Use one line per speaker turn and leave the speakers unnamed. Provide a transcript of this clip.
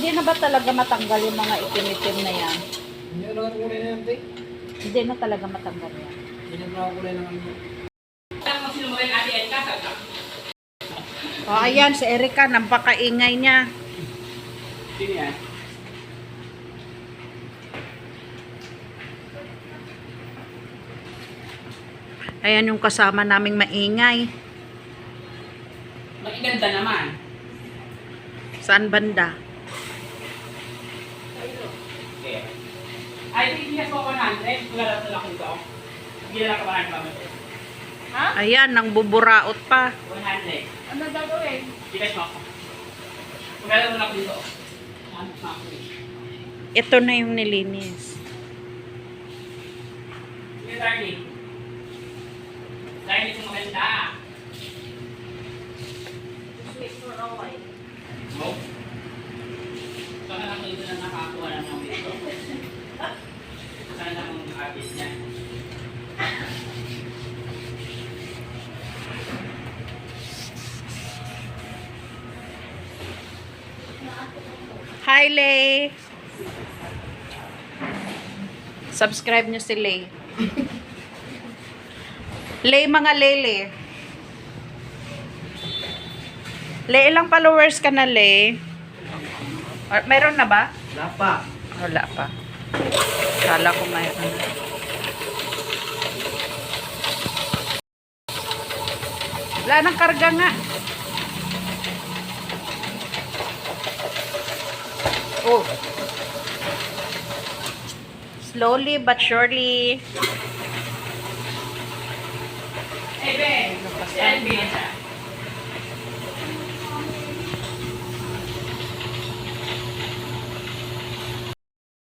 na ba talaga matanggal yung mga itim-itim na yan?
Hindi na lang kulay na yan, te.
Hindi na talaga matanggal yan.
Hindi na lang kulay ano.
O, oh, ayan, si Erika, napakaingay niya.
Sino yan?
Ayan yung kasama naming maingay.
Magiganda naman.
Saan banda?
Ay, hindi na po 100. Wala lang lang ito. Hindi na lang ka 100. Ha?
Ayan, nang buburaot pa.
100.
Ano gagawin?
Bigas mo ako. Wala lang ako dito. Eh.
Ito na yung nilinis.
Sige, Darlie. Dahil ito maganda.
Sweet for a while.
No? Baka lang ito na nakakuha
Hi, Lay! Subscribe nyo si Lay. Lay, mga Lele. Lay, ilang followers ka na, Lay? Or, meron na ba?
Wala pa.
Wala pa. Kala ko mayroon. Wala nang karga nga. Oh. Slowly but surely.
Hey, Ben! Yan, Ben.